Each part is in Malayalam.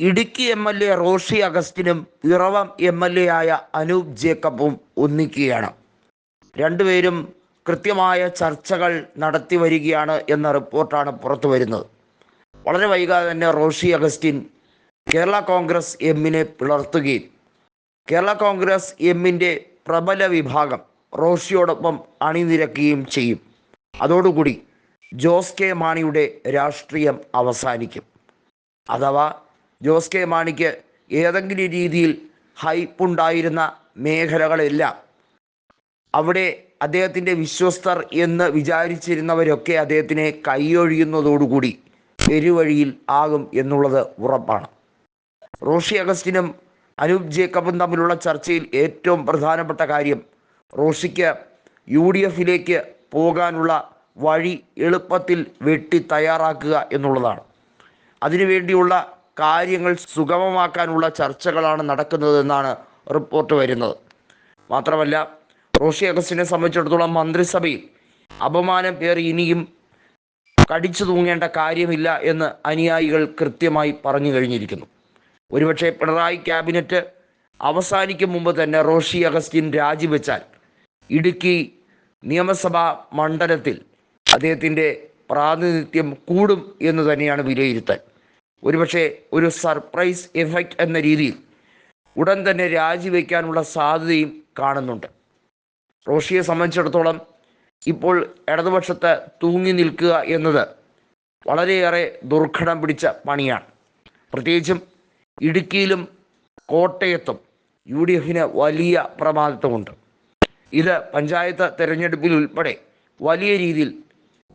Idukki M L A Roshi അഗസ്റ്റിനും ഇറവം എം എൽ എ ആയ അനൂപ് ജേക്കബും ഒന്നിക്കുകയാണ്. രണ്ടുപേരും കൃത്യമായ ചർച്ചകൾ നടത്തി വരികയാണ് എന്ന റിപ്പോർട്ടാണ് പുറത്തു വരുന്നത്. വളരെ വൈകാതെ തന്നെ റോഷി അഗസ്റ്റിൻ കേരള കോൺഗ്രസ് എമ്മിനെ പിളർത്തുകയും കേരള കോൺഗ്രസ് എമ്മിന്റെ പ്രബല വിഭാഗം റോഷിയോടൊപ്പം അണിനിരക്കുകയും ചെയ്യും. അതോടുകൂടി ജോസ് കെ മാണിയുടെ രാഷ്ട്രീയം അവസാനിക്കും. അഥവാ ജോസ് കെ മാണിക്ക് ഏതെങ്കിലും രീതിയിൽ ഹൈപ്പ് ഉണ്ടായിരുന്ന മേഖലകളെല്ലാം അവിടെ അദ്ദേഹത്തിന്റെ വിശ്വസ്തർ എന്ന് വിചാരിച്ചിരുന്നവരൊക്കെ അദ്ദേഹത്തിനെ കൈയൊഴിയുന്നതോടുകൂടി പെരുവഴിയിൽ ആകും എന്നുള്ളത് ഉറപ്പാണ്. റോഷി അഗസ്റ്റിനും അനൂപ് ജേക്കബും തമ്മിലുള്ള ചർച്ചയിൽ ഏറ്റവും പ്രധാനപ്പെട്ട കാര്യം റോഷിക്ക് യു ഡി എഫിലേക്ക് പോകാനുള്ള വഴി എളുപ്പത്തിൽ വെട്ടി തയ്യാറാക്കുക എന്നുള്ളതാണ്. അതിനുവേണ്ടിയുള്ള കാര്യങ്ങൾ സുഗമമാക്കാനുള്ള ചർച്ചകളാണ് നടക്കുന്നതെന്നാണ് റിപ്പോർട്ട് വരുന്നത്. മാത്രമല്ല റോഷി അഗസ്റ്റിനെ സംബന്ധിച്ചിടത്തോളം മന്ത്രിസഭയിൽ അപമാനം പേറി ഇനിയും കടിച്ചു തൂങ്ങേണ്ട കാര്യമില്ല എന്ന് അനുയായികൾ കൃത്യമായി പറഞ്ഞു കഴിഞ്ഞിരിക്കുന്നു. ഒരുപക്ഷെ പിണറായി ക്യാബിനറ്റ് അവസാനിക്കും മുമ്പ് തന്നെ റോഷി അഗസ്റ്റിൻ രാജിവെച്ചാൽ ഇടുക്കി നിയമസഭാ മണ്ഡലത്തിൽ അദ്ദേഹത്തിന്റെ പ്രാതിനിധ്യം കൂടും എന്ന് തന്നെയാണ് വിലയിരുത്തൽ. ഒരുപക്ഷെ ഒരു സർപ്രൈസ് എഫക്റ്റ് എന്ന രീതിയിൽ ഉടൻ തന്നെ രാജിവെക്കാനുള്ള സാധ്യതയും കാണുന്നുണ്ട്. റോഷിയെ സംബന്ധിച്ചിടത്തോളം ഇപ്പോൾ ഇടതുപക്ഷത്ത് തൂങ്ങി നിൽക്കുക എന്നത് വളരെയേറെ ദുർഘടം പിടിച്ച പണിയാണ്. പ്രത്യേകിച്ചും ഇടുക്കിയിലും കോട്ടയത്തും യു ഡി എഫിന് വലിയ പ്രമാദിത്വമുണ്ട്. ഇത് പഞ്ചായത്ത് തിരഞ്ഞെടുപ്പിൽ ഉൾപ്പെടെ വലിയ രീതിയിൽ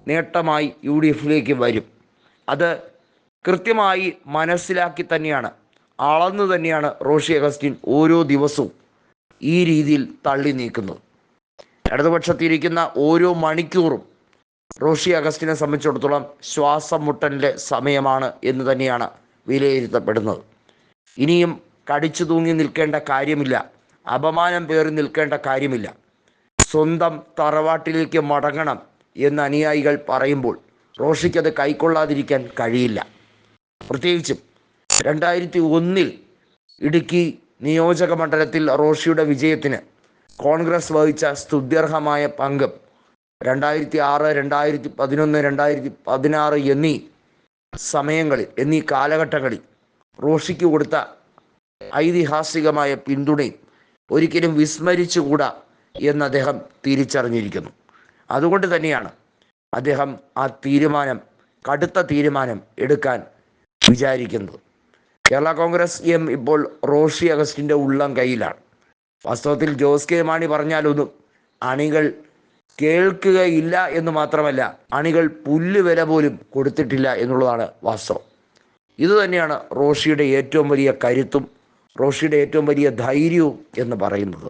നേട്ടമായി യു ഡി എഫിലേക്ക് വരും. അത് കൃത്യമായി മനസ്സിലാക്കി തന്നെയാണ്. അളന്നു തന്നെയാണ് റോഷി അഗസ്റ്റിൻ ഓരോ ദിവസവും ഈ രീതിയിൽ തള്ളി നീക്കുന്നത്. ഇടതുപക്ഷത്തിരിക്കുന്ന ഓരോ മണിക്കൂറും റോഷി അഗസ്റ്റിനെ സംബന്ധിച്ചിടത്തോളം ശ്വാസം മുട്ടലിന്റെ സമയമാണ് എന്ന് തന്നെയാണ് വിലയിരുത്തപ്പെടുന്നത്. ഇനിയും കടിച്ചു തൂങ്ങി നിൽക്കേണ്ട കാര്യമില്ല. അപമാനം പേറി നിൽക്കേണ്ട കാര്യമില്ല. സ്വന്തം തറവാട്ടിലേക്ക് മടങ്ങണം എന്ന് അനുയായികൾ പറയുമ്പോൾ റോഷിക്കത് കൈക്കൊള്ളാതിരിക്കാൻ കഴിയില്ല. പ്രത്യേകിച്ചും രണ്ടായിരത്തി ഒന്നിൽ ഇടുക്കി നിയോജക മണ്ഡലത്തിൽ റോഷിയുടെ വിജയത്തിന് കോൺഗ്രസ് വഹിച്ച സ്തുത്യർഹമായ പങ്കും രണ്ടായിരത്തി ആറ് രണ്ടായിരത്തി പതിനൊന്ന് രണ്ടായിരത്തി പതിനാറ് എന്നീ സമയങ്ങളിൽ എന്നീ കാലഘട്ടങ്ങളിൽ റോഷിക്ക് കൊടുത്ത ഐതിഹാസികമായ പിന്തുണയും ഒരിക്കലും വിസ്മരിച്ചുകൂടാ എന്ന് അദ്ദേഹം തിരിച്ചറിഞ്ഞിരിക്കുന്നു. അതുകൊണ്ട് തന്നെയാണ് അദ്ദേഹം ആ തീരുമാനം കടുത്ത തീരുമാനം എടുക്കാൻ വിചാരിക്കുന്നത്. കേരള കോൺഗ്രസ് എം ഇപ്പോൾ റോഷി അഗസ്റ്റിന്റെ ഉള്ളം കയ്യിലാണ് വാസ്തവത്തിൽ ജോസ് കെ മാണി പറഞ്ഞാലൊന്നും അണികൾ കേൾക്കുകയില്ല എന്ന് മാത്രമല്ല അണികൾ പുല്ല് വില പോലും കൊടുത്തിട്ടില്ല എന്നുള്ളതാണ് വാസ്തവം. ഇതുതന്നെയാണ് റോഷിയുടെ ഏറ്റവും വലിയ കരുത്തും റോഷിയുടെ ഏറ്റവും വലിയ ധൈര്യവും എന്ന് പറയുന്നത്.